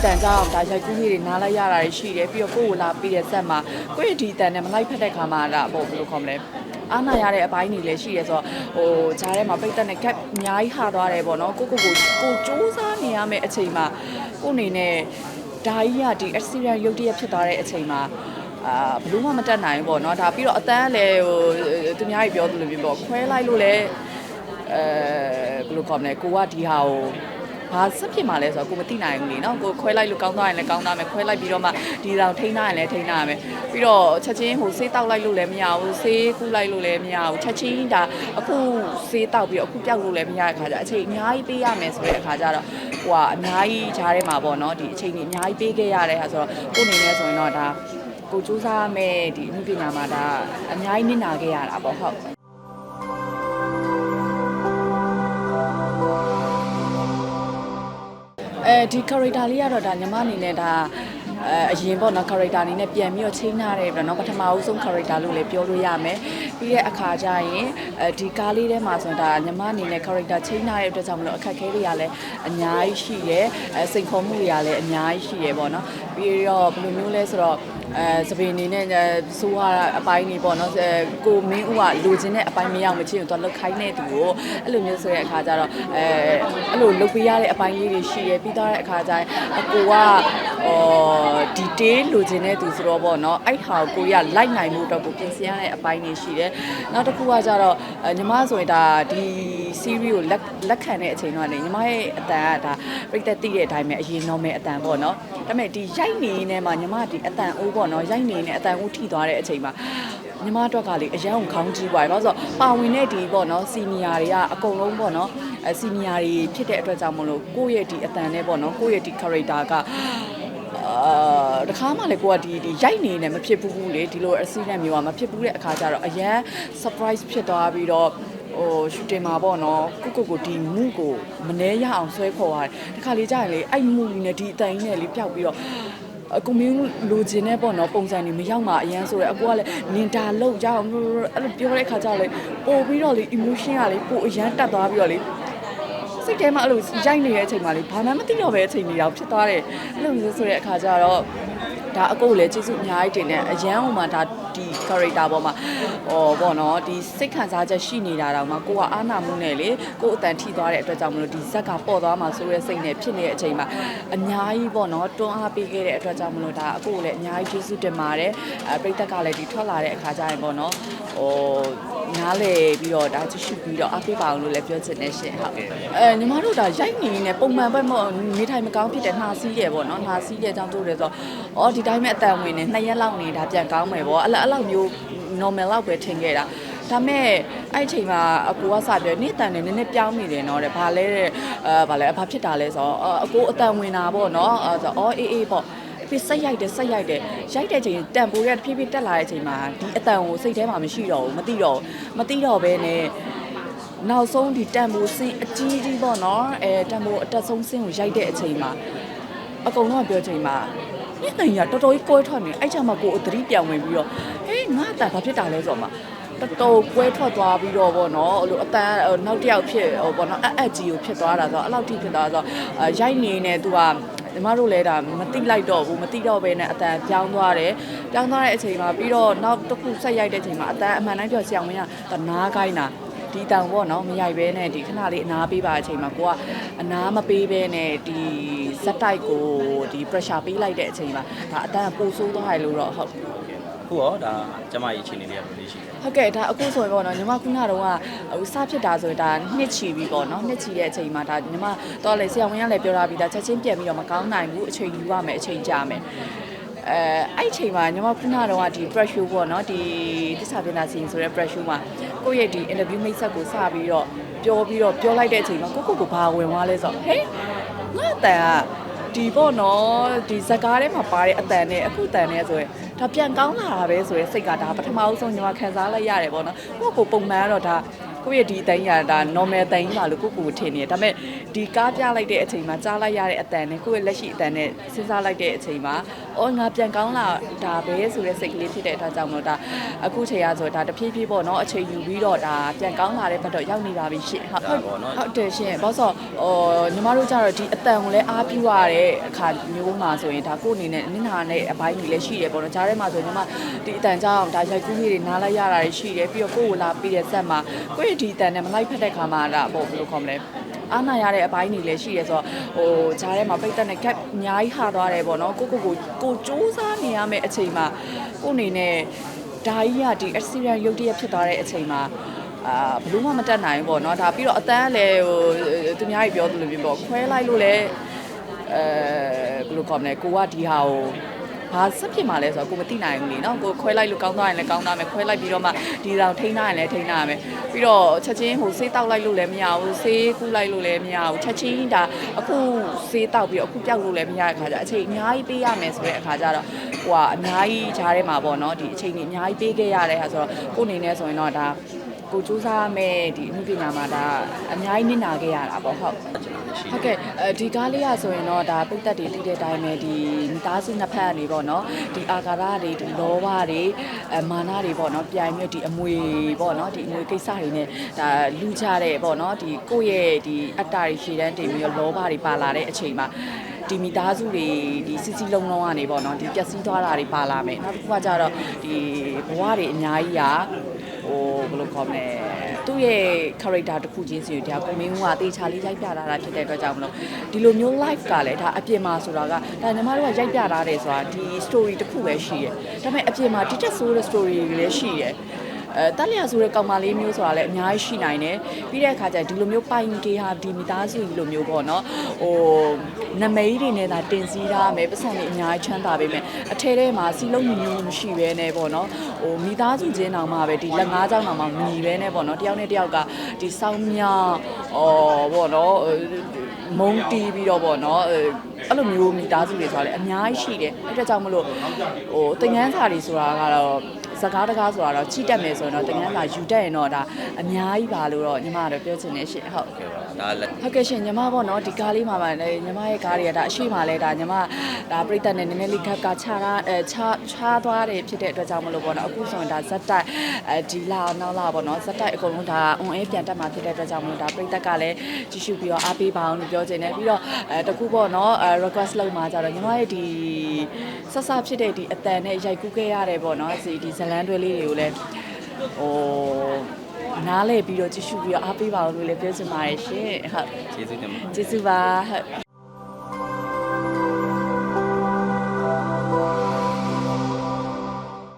အတန်ကြောင့်ဒါရိုက်ကူးလေးတွေနားလိုက်ရတာတွေရှိတယ်ပြီးတော့ကိုယ့်ကိုလာပြီးတဲ့ဆက်မှာကိုယ့်ရဲ့ဒီအတန်နဲ့မလိုက်ဖက်တဲ့ခါမှာဒါပေါ့ဘယ်လိုခေါ်မလဲအားနာရတဲ့အပိုင်းတွေလည်းရှိရဲဆိုတော့ဟိုဂျားထဲမှာပိတ်သက်နဲ့ကက်အများကြီးဟာသွားတယ်ပေါ့နော်ကိုကိုကိုကိုစူးစမ်းနေရမယ့်အချိန်မှာကိုအနေနဲ့ဒါကြီးကဒီ accident ရုတ်တရက်ဖြစ်သွားတဲ့အချိန်မှာအာဘလို့မှမတက်နိုင်ဘူးပေါ့နော်ဒါပြီးတော့အတန်းလည်းဟိုသူများကြီးပြောသလိုမျိုးပေါ့ခွဲလိုက်လို့လည်းအဲဘယ်လိုခေါ်မလဲကိုကဒီဟာကို ဘာဆက်ဖြစ်မှာလဲဆိုတော့ကိုမသိနိုင်ဘူးလေနော်ကိုခွဲလိုက်လို့ကောင်းသွားရင်လည်းကောင်းသွားမယ်ခွဲလိုက်ပြီးတော့မှဒီကောင်ထိန်းထားရင်လည်းထိန်းထားရမယ်ပြီးတော့ချက်ချင်းဟိုဆေးတောက်လိုက်လို့လည်းမရဘူးဆေးကူးလိုက်လို့လည်းမရဘူးချက်ချင်းဒါအခုဆေးတောက်ပြီးတော့အခုပြောက်လို့လည်းမရတဲ့ခါကျအချိန်အများကြီးပေးရမယ်ဆိုတဲ့အခါကျတော့ဟိုကအများကြီးဂျားထဲမှာပေါ့နော်ဒီအချိန်ကြီးအများကြီးပေးခဲ့ရတဲ့ဟာဆိုတော့ကိုအနေနဲ့ဆိုရင်တော့ဒါကိုစူးစမ်းရမယ်ဒီအမှုပညာမှာဒါအများကြီးနစ်နာခဲ့ရတာပေါ့ဟုတ် အဲဒီ character လေးကတော့ဒါညီမအနေနဲ့ဒါ အရင်ပေါ့နော် character အနေနဲ့ပြန်ပြီးတော့ချိန်ထားတယ်ပေါ့နော်ပထမဦးဆုံး character လို့လည်းပြောလို့ရမယ်ပြီးတဲ့အခါကျရင်ဒီကားလေးထဲမှာဆိုတော့ဒါညီမအနေနဲ့ character ချိန်ထားတဲ့အတွက်ကြောင့်မလို့အခက်အခဲတွေကလည်းအများကြီးရှိတယ်စိန်ခေါ်မှုတွေကလည်းအများကြီးရှိတယ်ပေါ့နော်ပြီးတော့ဘယ်လိုမျိုးလဲဆိုတော့အဲစပင်နေနဲ့ဆိုးရအပိုင်းနေပေါ့နော်ကိုမင်းဦးကလိုချင်တဲ့အပိုင်းမရောက်မချင်းတော့လောက်ခိုင်းတဲ့သူကိုအဲ့လိုမျိုးဆိုတဲ့အခါကျတော့အဲအဲ့လိုလုတ်ပေးရတဲ့အပိုင်းလေးတွေရှိရပြီးသားတဲ့အခါကျရင်အကိုက ဟော detail လိုချင်တဲ့သူဆိုတော့ပေါ့နော်အဲ့ဟာကိုကိုရလိုက်နိုင်မှုတော့ကိုပြင်ဆင်ရတဲ့အပိုင်းတွေရှိတယ်နောက်တစ်ခုကကျတော့အဲညီမဆိုရင်ဒါဒီ series ကိုလက်လက်ခံတဲ့အချိန်တော့ねညီမရဲ့အတန်ကဒါပြိသက်သိတဲ့အတိုင်းပဲအရင် normal အတန်ပေါ့နော်ဒါပေမဲ့ဒီရိုက်နေနေမှာညီမဒီအတန်အိုးပေါ့နော်ရိုက်နေနေအတန်အိုးထိသွားတဲ့အချိန်မှာညီမအတွက်ကလေအရန်ကိုခေါင်းကြီးပွားတယ်ဘာလို့ဆိုတော့ပါဝင်တဲ့ဒီပေါ့နော်စီနီယာတွေကအကုန်လုံးပေါ့နော်အဲစီနီယာတွေဖြစ်တဲ့အတွက်ကြောင့်မလို့ကိုယ့်ရဲ့ဒီအတန်နဲ့ပေါ့နော်ကိုယ့်ရဲ့ဒီ character က အာတခါမှလည်းကိုကဒီဒီရိုက်နေနေမဖြစ်ဘူးဘူးလေဒီလို accident မျိုးကမဖြစ်ဘူးတဲ့အခါကျတော့အရန် surprise ဖြစ်သွားပြီးတော့ဟို shooting မှာပေါ့နော်ကိုကိုကိုဒီမူကိုမနှဲရအောင်ဆွဲခေါ်ရတယ်တခါလေးကြာရင်လေအဲ့မူကြီးနဲ့ဒီအတိုင်နဲ့လေးပျောက်ပြီးတော့အကူမင်းလိုချင်တဲ့ပေါ့နော်ပုံစံတွေမရောက်မှအရန်ဆိုရယ်အကူကလည်းနင်တာလောက်ရအောင်အဲ့လိုပြောတဲ့အခါကျတော့လေပို့ပြီးတော့လေ emotion ကလေပို့အရန်တက်သွားပြီးတော့လေ စိတ်ထဲမှာအဲ့လိုရိုက်နေတဲ့အချိန်မှာလေဘာမှမသိတော့ပဲအချိန်ကြီးတော့ဖြစ်သွားတယ်အဲ့လိုမျိုးဆိုတဲ့အခါကျတော့ဒါအကုတ်လည်းကျေးဇူးအများကြီးတင်တယ်အရန်ဟိုမှာဒါဒီ character ပေါ်မှာဟောပေါ့နော်ဒီစိတ်ခံစားချက်ရှိနေတာတောင်မှကိုကအာနာမှုနဲ့လေကိုအတန်ထိသွားတဲ့အတွက်ကြောင့်မလို့ဒီဇက်ကပေါ်သွားမှာဆိုတဲ့စိတ်နဲ့ဖြစ်နေတဲ့အချိန်မှာအများကြီးပေါ့နော်တွန်းအားပေးခဲ့တဲ့အတွက်ကြောင့်မလို့ဒါအကုတ်လည်းအများကြီးကျေးဇူးတင်ပါတယ်အဲပရိသတ်ကလည်းဒီထွက်လာတဲ့အခါကျရင်ပေါ့နော်ဟိုနားလေပြီးတော့ဒါကြည့်ရှုပြီးတော့အားပေးပါအောင်လို့လည်းပြောချင်တယ်ရှင်ဟုတ်အဲညီမတို့ဒါရိုက်နေနေပုံမှန်ပဲမို့နေထိုင်မကောင်းဖြစ်တဲ့နှာစီးရပေါ့နော်နှာစီးရအကြောင်းတို့တယ်ဆိုတော့အော်ဒီတိုင်းပဲအတန်ဝင်နေနှစ်ရက်လောက်နေတာပြန်ကောင်းမယ်ပေါ့အဲ့လိုအဲ့လိုမျိုး normal လောက်ပဲထင်ခဲ့တာဒါမဲ့အဲ့အချိန်မှာအကူကစပြောနေတန်နေနည်းနည်းပြောင်းနေတယ်နော်တဲ့ဘာလဲတဲ့အဲဘာလဲဘာဖြစ်တာလဲဆိုတော့အကူအတန်ဝင်တာပေါ့နော်အဲဆိုအော်အေးအေးပေါ့ ပြီးဆက်ရိုက်တယ်ဆက်ရိုက်တယ်ရိုက်တဲ့ချိန်တန်ပိုးရတဖြည်းဖြည်းတက်လာတဲ့အချိန်မှာဒီအတန်ကိုစိတ်ထဲမှာမရှိတော့ဘူးမသိတော့ဘူးမသိတော့ဘဲနဲ့နောက်ဆုံးဒီတန်ပိုးစင်းအကြီးကြီးပေါ့နော်အဲတန်ပိုးအတက်ဆုံးစင်းကိုရိုက်တဲ့အချိန်မှာအကုန်လုံးကပြောချိန်မှာညနေရတော်တော်ကြီးကွဲထွက်နေအဲ့ချက်မှာကိုယ်အသတိပြောင်းဝင်ပြီးတော့ဟေးငါအတန်ဘာဖြစ်တာလဲဆိုတော့မှတော်တော်ကွဲထွက်သွားပြီးတော့ဗောနော်အဲ့လိုအတန်နောက်တစ်ယောက်ဖြစ်ဟိုဗောနော်အအက်ကြီးကိုဖြစ်သွားတာဆိုတော့အဲ့လောက်ထိဖြစ်သွားဆိုတော့ရိုက်နေနေသူက ညီမတို့လည်းဒါမတိလိုက်တော့ဘူးမတိတော့ဘဲနဲ့အတန်ပြောင်းသွားတယ်ပြောင်းသွားတဲ့အချိန်မှာပြီးတော့နောက်တစ်ခုဆက်ရိုက်တဲ့အချိန်မှာအတန်အမှန်တိုင်းပြောဆရာဝန်ကတနာခိုင်းတာဒီတောင်ပေါ့နော်မရိုက်ဘဲနဲ့ဒီခဏလေးအနာပေးပါအချိန်မှာကိုကအနာမပေးဘဲနဲ့ဒီဇက်တိုက်ကိုဒီ pressure ပေးလိုက်တဲ့အချိန်မှာဒါအတန်ပိုဆိုးသွားတယ်လို့တော့ဟုတ် ခုရောဒါကျမကြီးအခြေအနေလေးကဘယ်လိုရှိလဲဟုတ်ကဲ့ဒါအခုဆိုရင်ပေါ့နော်ညီမခုနကတော့ဟိုစဖြစ်တာဆိုရင်ဒါနှစ်ချီပြီပေါ့နော်နှစ်ချီတဲ့အချိန်မှာဒါညီမတော့လေဆရာဝန်ကလည်းပြောထားပြီးသားချက်ချင်းပြန်ပြီးတော့မကောင်းနိုင်ဘူးအချိန်ယူရမယ်အချိန်ကြာမယ်အဲအဲ့အချိန်မှာညီမခုနကတော့ဒီ pressure ပေါ့နော်ဒီတစ္ဆာပြနာစီဆိုတဲ့ pressure မှာကိုယ့်ရဲ့ဒီ interview မိတ်ဆက်ကိုစပြီးတော့ပြောပြီးတော့ပြောလိုက်တဲ့အချိန်မှာကိုကိုကိုဘာဝင်သွားလဲဆိုတော့ဟေးငါအတန်က ဒီပေါ့နော်ဒီဇက်ကားထဲမှာပါတဲ့အတန်နဲ့အခုတန်နဲ့ဆိုရင်ဒါပြန်ကောင်းလာတာပဲဆိုရင်စိတ်ကဒါပထမအဆုံးညီမခံစားလိုက်ရတယ်ပေါ့နော်ကိုကိုပုံမှန်ကတော့ဒါ ကိုကိုယ့်ရဲ့ဒီအတန်ကြီးကဒါ normal အတန်ကြီးပါလို့ကိုယ့်ကိုယ်ကိုထင်နေတယ်ဒါပေမဲ့ဒီကားပြလိုက်တဲ့အချိန်မှာကြားလိုက်ရတဲ့အတန်နဲ့ကိုယ့်ရဲ့လက်ရှိအတန်နဲ့စဉ်းစားလိုက်တဲ့အချိန်မှာအော်ငါပြန်ကောင်းလာဒါပဲဆိုတဲ့စိတ်ကလေးဖြစ်တဲ့အတွက်ကြောင့်မလို့ဒါအခုချိန်ရဆိုဒါတဖြည်းဖြည်းပေါ့နော်အချိန်ယူပြီးတော့ဒါပြန်ကောင်းလာတဲ့ဘက်တော့ရောက်နေပါပြီရှင်ဟုတ်ဒါပေါ့နော်ဟုတ်တယ်ရှင်ဘာလို့ဆိုတော့ဟိုညီမတို့ကြတော့ဒီအတန်ကိုလည်းအားပြုရတဲ့အခါမျိုးမှာဆိုရင်ဒါကိုယ့်အနေနဲ့နင့်နာနဲ့အပိုင်းကြီးလည်းရှိတယ်ပေါ့နော်ဂျားထဲမှာဆိုညီမဒီအတန်ကြောင့်ဒါရိုက်ကူးလေးတွေနားလိုက်ရတာတွေရှိတယ်ပြီးတော့ကိုယ့်ကိုလာပြီးတဲ့ဆက်မှာကိုယ့်ရဲ့ဒီအတန်နဲ့မလိုက်ဖက်တဲ့ခါမှာဒါပေါ့ဘယ်လိုခေါ်မလဲအားနာရတဲ့အပိုင်းတွေလည်းရှိတယ်ဆိုတော့ဟိုဂျားထဲမှာပိတ်သက်နဲ့ gap အများကြီးဟာသွားတယ်ပေါ့နော်ကိုကိုကိုကိုစူးစမ်းနေရမယ့်အချိန်မှာကိုယ့်အနေနဲ့ဒါကြီးကဒီ accident ရုပ်တရက်ဖြစ်သွားတဲ့အချိန်မှာအာဘလို့မှမတက်နိုင်ဘူးပေါ့နော်ဒါပြီးတော့အတန်းလည်းဟိုသူများကြီးပြောသလိုမျိုးပေါ့ခွဲလိုက်လို့လည်းအဲဘယ်လိုခေါ်မလဲကိုကဒီဟာကို ဘာဆက်ဖြစ်မှာလဲဆိုတော့ကိုမသိနိုင်ဘူးလေနော်ကိုခွဲလိုက်လို့ကောင်းသွားရင်လည်းကောင်းသွားမယ်ခွဲလိုက်ပြီးတော့မှဒီကောင်ထိန်းထားရင်လည်းထိန်းထားရမယ်ပြီးတော့ချက်ချင်းဟိုဆေးတောက်လိုက်လို့လည်းမရဘူးဆေးကူးလိုက်လို့လည်းမရဘူးချက်ချင်းဒါအခုဆေးတောက်ပြီးတော့အခုပြောက်လို့လည်းမရတဲ့အခါကျအချိန်အများကြီးပေးရမယ်ဆိုတဲ့အခါကျတော့ဟိုကအများကြီးဂျားထဲမှာပေါ့နော်ဒီအချိန်ကြီးအများကြီးပေးခဲ့ရတဲ့ဟာဆိုတော့ကိုအနေနဲ့ဆိုရင်တော့ဒါ ကိုစူးစမ်းရမယ်ဒီအမှုပညာမှာဒါအများကြီးနစ်နာခဲ့ရတာပေါ့ဟုတ်ကျွန်တော်လည်းရှိဟုတ်ကဲ့အဲဒီကားလေးရဆိုရင်တော့ဒါပိတ်သက်တွေတိတဲ့အတိုင်းပဲဒီမိသားစုနှစ်ဖက်ကနေပေါ့နော်ဒီအာကာရတွေဒီလောဘတွေအမာနတွေပေါ့နော်ပြိုင်မြတ်ဒီအမွေပေါ့နော်ဒီအမွေကိစ္စတွေနဲ့ဒါလူကြတဲ့ပေါ့နော်ဒီကိုယ့်ရဲ့ဒီအတ္တတွေရှည်တန်းတင်ပြီးတော့လောဘတွေပါလာတဲ့အချိန်မှာဒီမိသားစုတွေဒီစီစီလုံးလုံးကနေပေါ့နော်ဒီပျက်စီးသွားတာတွေပါလာမယ်နောက်တစ်ခုကကြတော့ဒီဘဝတွေအများကြီးဟာ ဟိုဘယ်လိုခေါ်မလဲသူ့ရဲ့ character တစ်ခုချင်းစီကိုဒါကိုမင်းကတေချာလေးရိုက်ပြလာတာဖြစ်တဲ့အတွက်ကြောင့်မလို့ဒီလိုမျိုး life ကလည်းဒါအပြင်မှာဆိုတာကဒါညီမတို့ကရိုက်ပြလာတယ်ဆိုတာဒီ story တစ်ခုပဲရှိတယ်ဒါပေမဲ့အပြင်မှာဒီတက်ဆိုးတဲ့ story တွေလည်းရှိတယ် အဲတက်လျာဆိုတဲ့ကောင်မလေးမျိုးဆိုတာလည်းအများကြီးရှိနိုင်တယ်ပြီးတဲ့အခါကျဒီလိုမျိုးပိုင်ကေဟာဒီမိသားစုကြီးလိုမျိုးပေါ့နော်ဟိုနမိတ်တွေနဲ့ဒါတင်စီးထားမယ်ပတ်စံတွေအများကြီးချမ်းသာပေးမယ်အထဲထဲမှာစီလုံးမျိုးမျိုးမရှိဘဲနဲ့ပေါ့နော်ဟိုမိသားစုချင်းတောင်မှပဲဒီလက်ငါးချောင်းတောင်မှမညီဘဲနဲ့ပေါ့နော်တယောက်နဲ့တယောက်ကဒီစောင်းမြောင်းအော်ပေါ့နော်မုံတီးပြီးတော့ပေါ့နော်အဲ့လိုမျိုးမိသားစုတွေဆိုတာလည်းအများကြီးရှိတယ်အဲ့ဒါကြောင့်မလို့ဟိုတင်ငန်းစာတွေဆိုတာကတော့ စကားတကားဆိုတာတော့ချိတက်မယ်ဆိုရင်တော့တကယ်လာယူတက်ရင်တော့ဒါအများကြီးပါလို့တော့ညီမကတော့ပြောချင်နေရှင်ဟုတ်ကဲပါဒါလည်းဟုတ်ကဲ့ရှင်ညီမပေါ့နော်ဒီကားလေးမှာပါလေညီမရဲ့ကားတွေကဒါအရှိမှလဲဒါညီမဒါပြိတ္တနဲ့နည်းနည်းလေးခက်ကခြားတာအဲခြားခြားသွားတယ်ဖြစ်တဲ့အတွက်ကြောင့်မလို့ပေါ့နော်အခုဆိုရင်ဒါဇက်တိုက်အဲဒီလာနောက်လာပေါ့နော်ဇက်တိုက်အကုန်လုံးဒါ on air ပြန်တက်မှာဖြစ်တဲ့အတွက်ကြောင့်မလို့ဒါပြိတ္တကလည်းကြည့်ရှုပြီးတော့အားပေးပါအောင်လို့ပြောချင်တယ်ပြီးတော့အဲတကူပေါ့နော်အဲ request လုပ်မှာကြတော့ညီမရဲ့ဒီဆက်ဆဖြစ်တဲ့ဒီအတန်နဲ့ရိုက်ကူးခဲ့ရတယ်ပေါ့နော်ဒီဒီဇလန်တွဲလေးတွေကိုလည်းဟို နားလဲပြီးတော့ကြည့်ရှုပြီးတော့အားပေးပါအောင်လို့လည်းပြောချင်ပါတယ်ရှင်ဟုတ်ကျေးဇူးတင်ပါတယ်ကျေးဇူးပါဟုတ်